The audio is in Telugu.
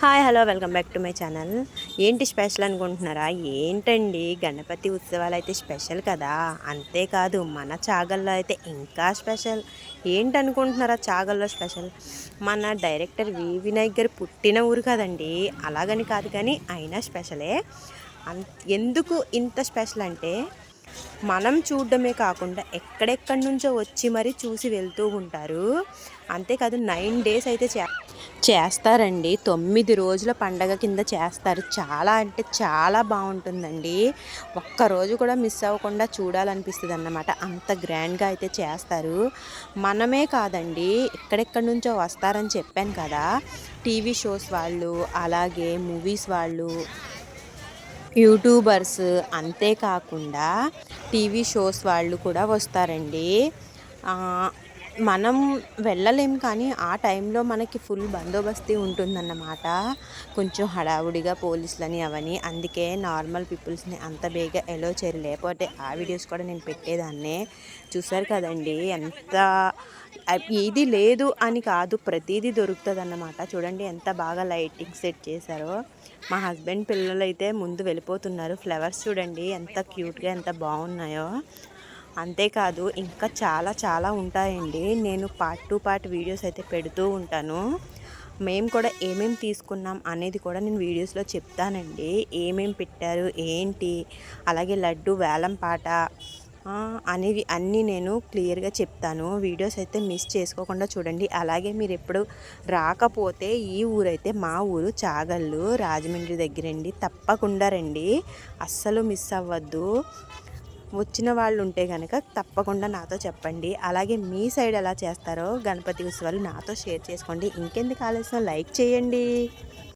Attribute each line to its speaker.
Speaker 1: Hi hello welcome back to my channel. ఏంటి స్పెషల్ అనుకుంటున్నారా? ఏంటండి? గణపతి ఉత్సవాలు అయితే స్పెషల్ కదా? అంతేకాదు మన చాగల్లో అయితే ఇంకా స్పెషల్. ఏంటనుకుంటున్నారా చాగల్లో స్పెషల్? మన డైరెక్టర్ వి. వినాయక్ గారు పుట్టిన ఊరు కదండి. అలాగని కాదు కానీ అయినా స్పెషలే. అన్ ఎందుకు ఇంత స్పెషల్ అంటే మనం చూడడమే కాకుండా ఎక్కడెక్కడి నుంచో వచ్చి మరీ చూసి వెళ్తూ ఉంటారు. అంతేకాదు నైన్ డేస్ అయితే చే చేస్తారండి. తొమ్మిది రోజుల పండగ కింద చేస్తారు. చాలా అంటే చాలా బాగుంటుందండి. ఒక్క రోజు కూడా మిస్ అవ్వకుండా చూడాలనిపిస్తుంది అన్నమాట అంత గ్రాండ్గా అయితే చేస్తారు. మనమే కాదండి ఎక్కడెక్కడి నుంచో వస్తారని చెప్పాను కదా. టీవీ షోస్ వాళ్ళు అలాగే మూవీస్ వాళ్ళు యూట్యూబర్స్ అంతేకాకుండా టీవీ షోస్ వాళ్ళు కూడా వస్తారండి. మనం వెళ్ళలేం కానీ ఆ టైంలో మనకి ఫుల్ బందోబస్తీ ఉంటుందన్నమాట. కొంచెం హడావుడిగా పోలీసులని అవని అందుకే నార్మల్ పీపుల్స్ని అంత బేగా ఎలో చేయరు. లేకపోతే ఆ వీడియోస్ కూడా నేను పెట్టేదాన్నే. చూసారు కదండి ఎంత ఏది లేదు అని కాదు ప్రతిదీ దొరుకుతుంది అన్నమాట చూడండి ఎంత బాగా లైటింగ్ సెట్ చేశారో. మా హస్బెండ్ పిల్లలు అయితే ముందు వెళ్ళిపోతున్నారు. ఫ్లవర్స్ చూడండి ఎంత క్యూట్గా ఎంత బాగున్నాయో. అంతేకాదు ఇంకా చాలా చాలా ఉంటాయండి. నేను పార్ట్ టు పార్ట్ వీడియోస్ అయితే పెడుతూ ఉంటాను. మేము కూడా ఏమేమి తీసుకున్నాం అనేది కూడా నేను వీడియోస్లో చెప్తానండి. ఏమేమి పెట్టారు ఏంటి అలాగే లడ్డు వేలం పాట అనేవి అన్నీ నేను క్లియర్గా చెప్తాను. వీడియోస్ అయితే మిస్ చేసుకోకుండా చూడండి. అలాగే మీరు ఎప్పుడు రాకపోతే ఈ ఊరైతే మా ఊరు చాగళ్ళు రాజమండ్రి దగ్గరండి. తప్పకుండా రండి. అస్సలు మిస్ అవ్వద్దు. వచ్చిన వాళ్ళు ఉంటే కనుక తప్పకుండా నాతో చెప్పండి. అలాగే మీ సైడ్ ఎలా చేస్తారో గణపతి ఉత్సవాలు నాతో షేర్ చేసుకోండి. ఇంకెందుకు ఆలస్యం? లైక్ చేయండి.